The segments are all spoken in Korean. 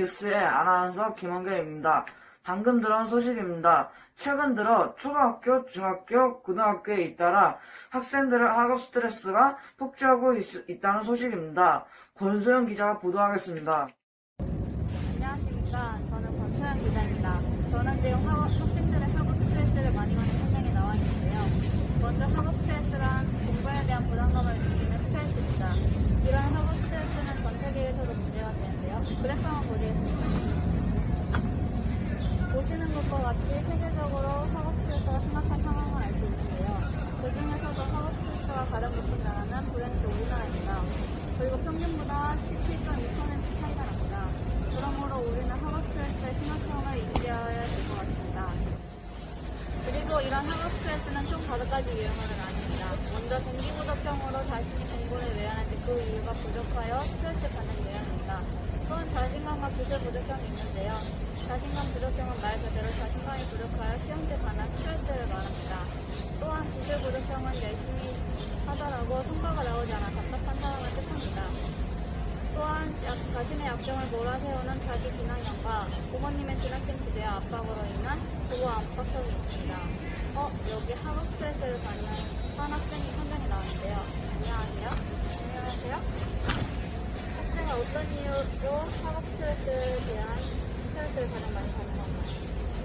뉴스의 아나운서 김원경입니다. 방금 들어온 소식입니다. 최근 들어 초등학교, 중학교, 고등학교에 잇따라 학생들의 학업 스트레스가 폭주하고 있, 다는 소식입니다. 권소영 기자가 보도하겠습니다. 안녕하십니까. 저는 권소영 기자입니다. 저는 지금 학업, 학생들의 학업 스트레스를 많이 받는 현장에 나와 있는데요. 먼저 학업 스트레스란 공부에 대한 부담감을 느끼는 스트레스입니다. 이런 학업 스트레스는 전 세계에서도 문제가 되는데요. 그래서 한번 보시는 것과 같이 세계적으로 학업 스트레스가 심각한 상황을 알 수 있는데요. 그 중에서도 학업 스트레스가 가장 높은 나라는 불행히도 우리나라입니다. 그리고 평균보다 17.2% 차이가 납니다. 그러므로 우리는 학업 스트레스의 심각성을 인지해야 될 것 같습니다. 그리고 이런 학업 스트레스는 총 다섯 가지 유형으로 나뉩니다. 먼저 동기부족형으로 자신이 공부를 외연하지 그 이유가 부족하여 스트레스 받는 자신감과 기술 부족형이 있는데요. 자신감 부족형은 말 그대로 자신감이 부족하여 시험때 관한 스트레스를 말합니다. 또한 기술 부족형은 열심히 하더라도 성과가 나오지 않아 답답한 사람을 뜻합니다. 또한 약- 자신의 약점을 몰아세우는 자기 비난형과 부모님의 지나친 기대와 압박으로 인한 부모 압박성이 있습니다. 어, 여기 학업 스트레스를 받는 한학생이 현장에 나왔는데요. 안녕하세요. 안녕하세요. 학생은 어떤 이유로 학업 스트레스에 대한 스트레스를 가장 많이 받는 건가요?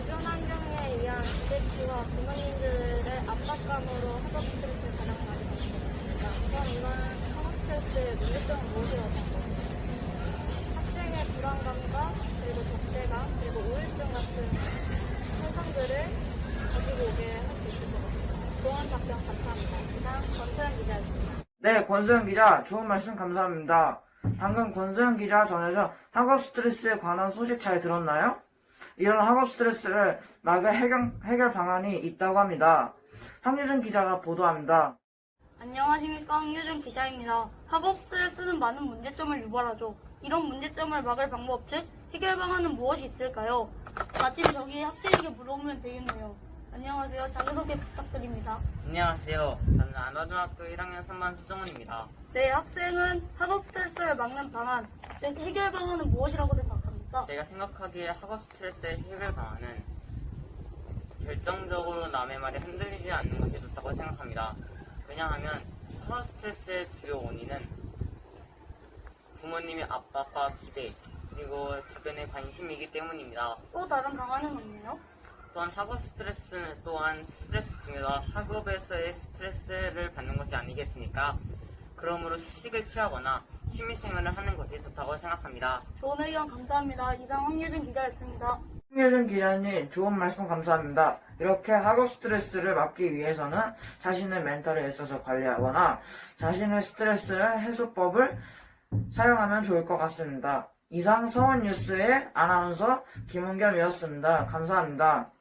주변 환경에 의한 기대치와 부모님들의 압박감으로 학업 스트레스를 가장 많이 받는 것 같습니다. 그럼 이건 학업 스트레스의 문제점은 무엇이라고 생각하세요? 학생의 불안감과 그리고 적대감 그리고 우울증 같은 현상들을 가지고 오게 할 수 있을 것 같습니다. 좋은 답변 감사합니다. 이상 권서영 기자였습니다. 네, 권소영 기자, 좋은 말씀 감사합니다. 방금 권소영 기자가 전해준 학업 스트레스에 관한 소식 잘 들었나요? 이런 학업 스트레스를 막을 해결, 해결 방안이 있다고 합니다. 황유준 기자가 보도합니다. 안녕하십니까 황유준 기자입니다. 학업 스트레스는 많은 문제점을 유발하죠. 이런 문제점을 막을 방법 즉 해결 방안은 무엇이 있을까요? 마침 저기 학생에게 물어보면 되겠네요. 안녕하세요. 자기소개 부탁드립니다. 안녕하세요. 저는 안화중학교 1학년 3반 수정훈입니다. 네, 학생은 학업 스트레스를 막는 방안, 즉 해결 방안은 무엇이라고 생각합니까? 제가 생각하기에 학업 스트레스의 해결 방안은 결정적으로 남의 말에 흔들리지 않는 것이 좋다고 생각합니다. 왜냐하면 학업 스트레스의 주요 원인은 부모님의 압박과 기대, 그리고 주변의 관심이기 때문입니다. 또 다른 방안은 없나요? 또한 학업 스트레스는 또한 스트레스 중에서 학업에서의 스트레스를 받는 것이 아니겠습니까? 그러므로 휴식을 취하거나 취미생활을 하는 것이 좋다고 생각합니다. 좋은 의견 감사합니다. 이상 황예준 기자였습니다. 황유준 기자님, 좋은 말씀 감사합니다. 이렇게 학업 스트레스를 막기 위해서는 자신의 멘탈을 애써서 관리하거나 자신의 스트레스 해소법을 사용하면 좋을 것 같습니다. 이상 서원 뉴스의 아나운서 김은겸이었습니다. 감사합니다.